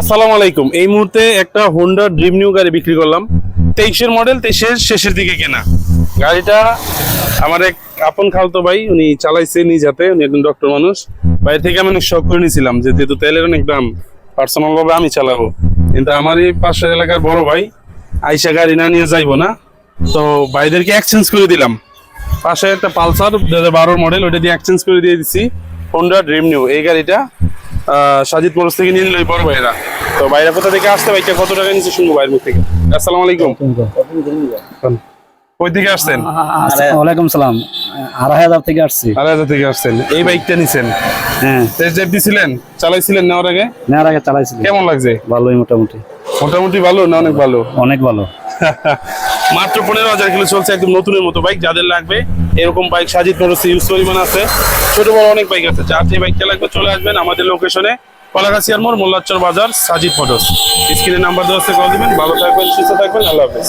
আসসালামু আলাইকুম। এই মুহূর্তে একটা হোন্ডা ড্রিম নিউ গাড়ি বিক্রি করলাম। তেইশের মডেল তেইশের শেষের দিকে কেনা। গাড়িটা আমার এক আপন খালতো ভাই, উনি চালাইছে নিজ হাতে, উনি একজন ডক্টর মানুষ। বাইরে থেকে আমি অনেক শখ করে নিয়েছিলাম যে যেহেতু তেলের অনেক দাম পার্সোনাল ভাবে আমি চালাবো। কিন্তু আমার এই পাশের এলাকার বড় ভাই আইসা গাড়ি না নিয়ে যাইবো না। তো ভাইদেরকে এক্সচেঞ্জ করে দিলাম। পাশে একটা পালসার দু হাজার বারোর মডেল ওটা দিয়ে এক্সচেঞ্জ করে দিয়ে দিচ্ছি হোন্ডা ড্রিম নিউ এই গাড়িটা সাজিদ মোড়স থেকে নিয়ে নিল বড় ভাইরা। তো বাইরে কোথা থেকে আসতে ভাইটা কত টাকা নিচ্ছে শুনব বাইরের মুখ থেকে? আসসালামু আলাইকুম। কই থেকে আসছেন? ওয়ালাইকুম সালাম। আড়াই হাজার থেকে আসছি। আড়াই হাজার থেকে আসছেন। এই বাইকটা নিছেন? হ্যাঁ। টেস্ট ড্রাইভ দিছিলেন? চালাইছিলেন নেওয়ার আগে? নেওয়ার আগে চালাইছিলাম। কেমন লাগছে? ভালোই মোটামুটি। মোটামুটি ভালো না অনেক ভালো? অনেক ভালো। মাত্র পনেরো হাজার কিলো চলছে একদম নতুনের মতো বাইক যাদের লাগবে এরকম বাইক সাজিত মোটরস ইউজ পরিমাণ আছে। ছোট বড় অনেক বাইক আছে। যার যে বাইকটা লাগবে চলে আসবেন আমাদের লোকেশনে কলাগাছিয়ার মোড়, মোল্লাচর বাজার, সাজিদ ফটোস স্ক্রিনে নাম্বার দেওয়া আছে কল দিবেন। ভালো থাকবেন, সুস্থ থাকবেন, আল্লাহ হাফেজ।